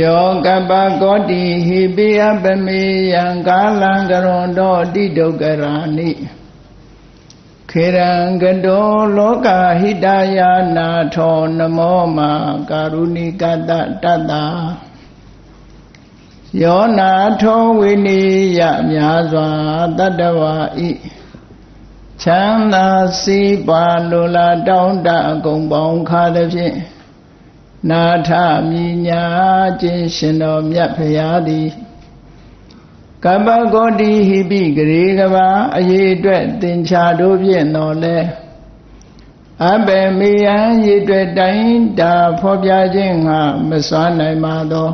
ယောကပ္ပကောတိဟိပိယပမေယံကာလံကရွန်တောတိဒုက္ကရာနိခေရံကတောလောကဟိတယာနာထောနမောမာကာရုဏိကတတတ္တာယောနာထောဝိနိယမြာစွာတတ္တဝါဤချမ်းသာစီးပါလိုလားတောင်းတအကုန်ပေါင်းခါသည်ဖြင့် နာထမြညာခြင်းရှင်တော်မြတ်ဖရာသည်ကပ္ပဂေါတိဟိပိဂရေကဘာအရေးအတွက်သင်္ချာတို့ဖြင့်တော်လဲအဘေမေယံရည်တွေ့တိုင်းတာဖော်ပြခြင်းငါမစွမ်းနိုင်ပါသော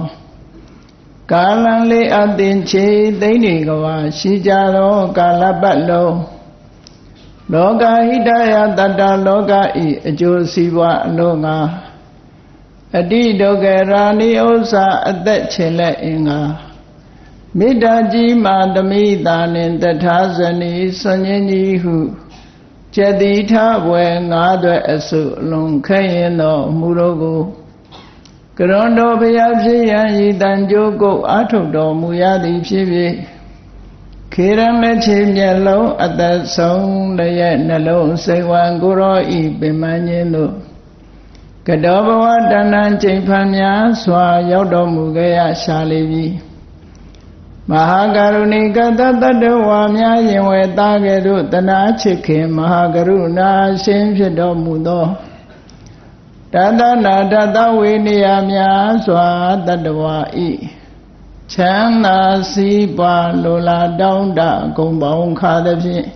ကာလံလေးအသင်ချေသိမ့်နေကဘာရှိကြသောကာလပတ်လုံးလောကဟိတယတတ္တလောကဤအကျိုးစီးပွားအလို့ငါ အတိဒုက္ခရာနိဥ္စာအသက်ချင်လက်အင်္ဂါမေတ္တာကြီးမာသမိတာနှင့်တထာဇနီဆွန်ញင်းကြီးဟုကျက်တိထဘွယ်ငါးသွဲအစုအလုံးခဲရင်သောမူတော်ကိုကရွန်တော်ဘုရားဖြစ်ရန်ဤတန်ကြိုးကိုအာထုတ်တော်မူရသည်ဖြစ်ဖြစ်ခေရမဲ့ချေမျက်လုံးအသက်ဆုံးလည်းရဲ့နှလုံးစိတ်ဝံကိုရောဤပင်မခြင်းတို့ ကတောဘဝတဏ္ဏချိန်ဖန်များစွာ ရောက်တော်မူခဲ့ရရှာလိပြီမဟာကရုဏိကတတတ္တဝါများရင်ဝဲသားကဲ့သို့တနာချစ်ခင်မဟာကရုဏာရှင်ဖြစ်တော်မူသောတတနာတတဝေနိယများစွာတတ္တဝါဤချမ်းသာစီးပွားလိုလားတောင်းတအကုန်ပေါင်းခါသဖြင့်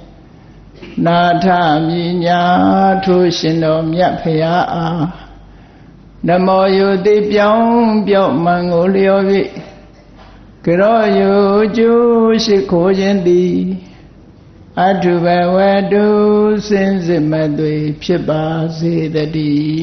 နာထမြညာထိုးရှင်တော်မြတ်ဖရာအား နမောယုတိပြောင်းပြော့မှန်ကိုလျော်၍ကရောယုကျိုးရှိခိုးခြင်းသည်အထုဘဝတုစင်စစ်မသွေဖြစ်ပါစေတည်း